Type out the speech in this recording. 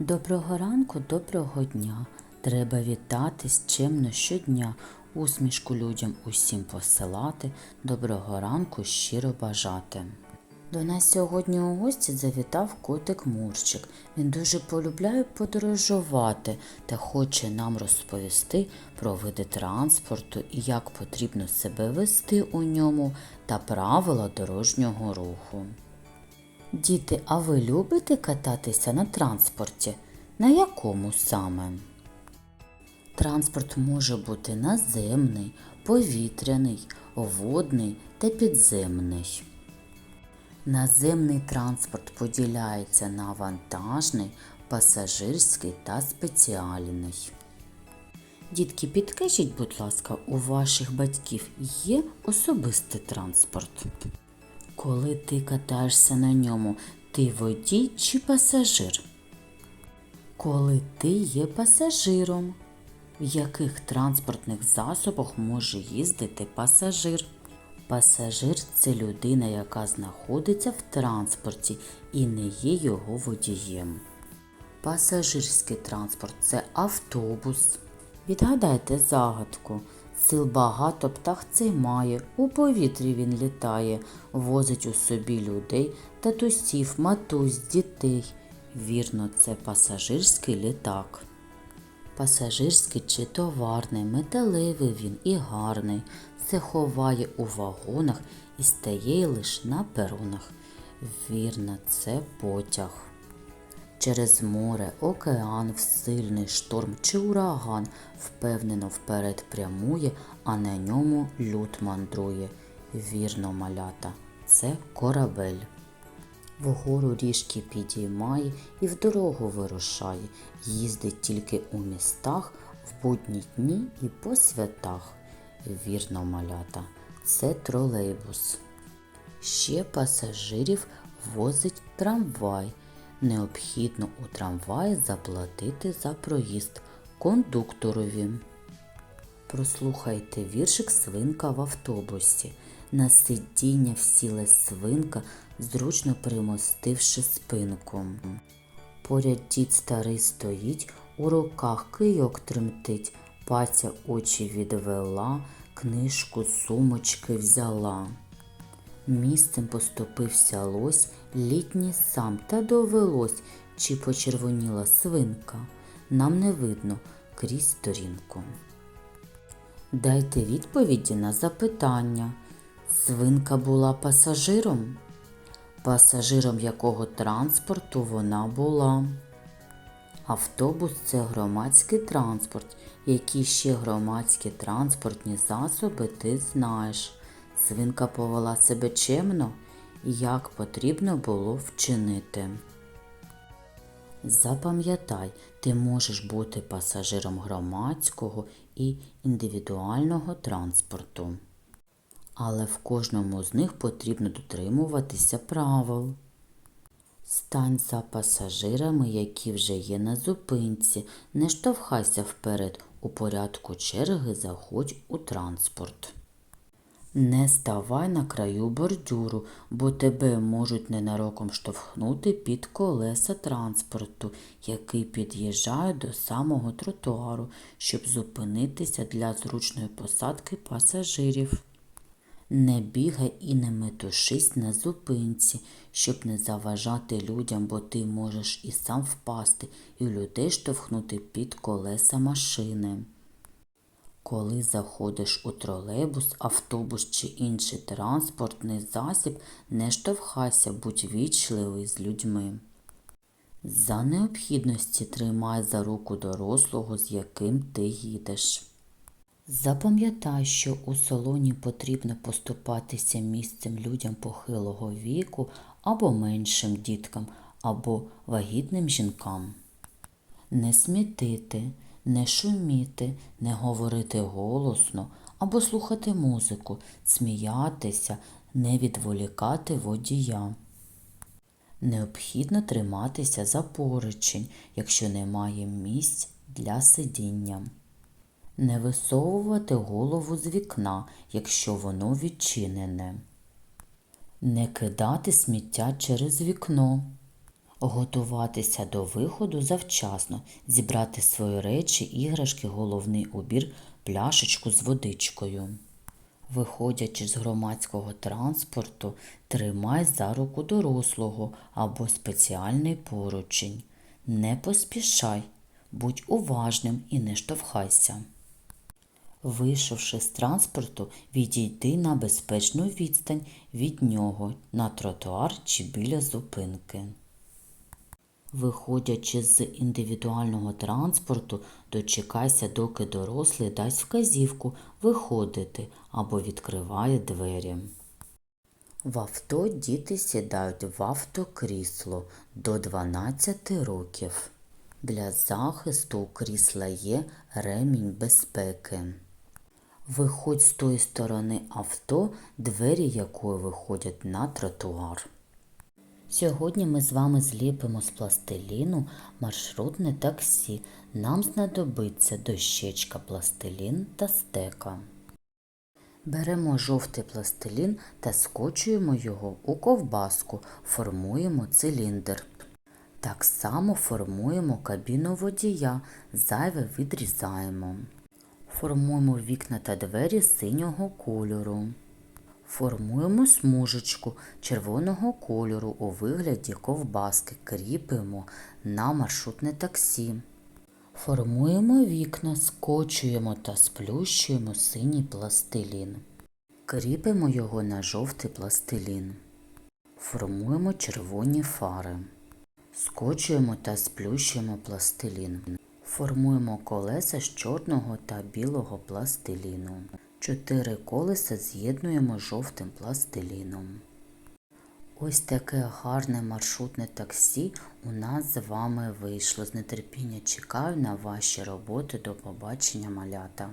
Доброго ранку, доброго дня. Треба вітатись чемно щодня, усмішку людям усім посилати, доброго ранку щиро бажати. До нас сьогодні у гості завітав котик Мурчик. Він дуже полюбляє подорожувати та хоче нам розповісти про види транспорту і як потрібно себе вести у ньому та правила дорожнього руху. Діти, а ви любите кататися на транспорті? На якому саме? Транспорт може бути наземний, повітряний, водний та підземний. Наземний транспорт поділяється на вантажний, пасажирський та спеціальний. Дітки, підкажіть, будь ласка, у ваших батьків є особистий транспорт? Коли ти катаєшся на ньому, ти водій чи пасажир? Коли ти є пасажиром, в яких транспортних засобах може їздити пасажир? Пасажир це людина, яка знаходиться в транспорті і не є його водієм. Пасажирський транспорт це автобус. Відгадайте загадку. Сил багато птах цей має, у повітрі він літає, возить у собі людей, татусів, матусь, дітей. Вірно, це пасажирський літак. Пасажирський чи товарний, металевий він і гарний, все ховає у вагонах і стає лише на перонах. Вірно, це потяг. Через море, океан, в сильний шторм чи ураган впевнено вперед прямує, а на ньому люд мандрує. Вірно, малята, це корабель. Вгору ріжки підіймає і в дорогу вирушає, їздить тільки у містах, в будні дні і по святах. Вірно, малята, це тролейбус. Ще пасажирів возить трамвай. Необхідно у трамваї заплатити за проїзд кондукторові. Прослухайте віршик свинка в автобусі. На сидіння всілась свинка, зручно примостивши спинку. Поряд дід старий стоїть, у руках кийок тремтить, паця очі відвела, книжку сумочки взяла. Місцем поступився лось, літній сам, та довелось, чи почервоніла свинка. Нам не видно крізь сторінку. Дайте відповіді на запитання. Свинка була пасажиром? Пасажиром якого транспорту вона була? Автобус це громадський транспорт. Які ще громадські транспортні засоби ти знаєш? Свинка повела себе чемно, як потрібно було вчинити. Запам'ятай, ти можеш бути пасажиром громадського і індивідуального транспорту. Але в кожному з них потрібно дотримуватися правил. Стань за пасажирами, які вже є на зупинці, не штовхайся вперед, у порядку черги заходь у транспорт. Не ставай на краю бордюру, бо тебе можуть ненароком штовхнути під колеса транспорту, який під'їжджає до самого тротуару, щоб зупинитися для зручної посадки пасажирів. Не бігай і не метушись на зупинці, щоб не заважати людям, бо ти можеш і сам впасти, і людей штовхнути під колеса машини. Коли заходиш у тролейбус, автобус чи інший транспортний засіб, не штовхайся, будь вічливий з людьми. За необхідності тримай за руку дорослого, з яким ти їдеш. Запам'ятай, що у салоні потрібно поступатися місцем людям похилого віку або меншим діткам, або вагітним жінкам. Не смітити, не шуміти, не говорити голосно або слухати музику, сміятися, не відволікати водія. Необхідно триматися за поручень, якщо немає місць для сидіння. Не висовувати голову з вікна, якщо воно відчинене. Не кидати сміття через вікно. Готуватися до виходу завчасно, зібрати свої речі, іграшки, головний убір, пляшечку з водичкою. Виходячи з громадського транспорту, тримай за руку дорослого або спеціальний поручень. Не поспішай, будь уважним і не штовхайся. Вийшовши з транспорту, відійди на безпечну відстань від нього на тротуар чи біля зупинки. Виходячи з індивідуального транспорту, дочекайся, доки дорослий дасть вказівку виходити або відкриває двері. В авто діти сідають в автокрісло до 12 років. Для захисту у крісла є ремінь безпеки. Виходь з тої сторони авто, двері якої виходять на тротуар. Сьогодні ми з вами зліпимо з пластиліну маршрутне таксі. Нам знадобиться дощечка пластилін та стека. Беремо жовтий пластилін та скочуємо його у ковбаску, формуємо циліндр. Так само формуємо кабіну водія, зайве відрізаємо. Формуємо вікна та двері синього кольору. Формуємо смужечку червоного кольору у вигляді ковбаски, кріпимо на маршрутне таксі. Формуємо вікна, скочуємо та сплющуємо синій пластилін. Кріпимо його на жовтий пластилін. Формуємо червоні фари. Скочуємо та сплющуємо пластилін. Формуємо колеса з чорного та білого пластиліну. Чотири колеса з'єднуємо жовтим пластиліном. Ось таке гарне маршрутне таксі у нас з вами вийшло. З нетерпіння чекаю на ваші роботи. До побачення, малята.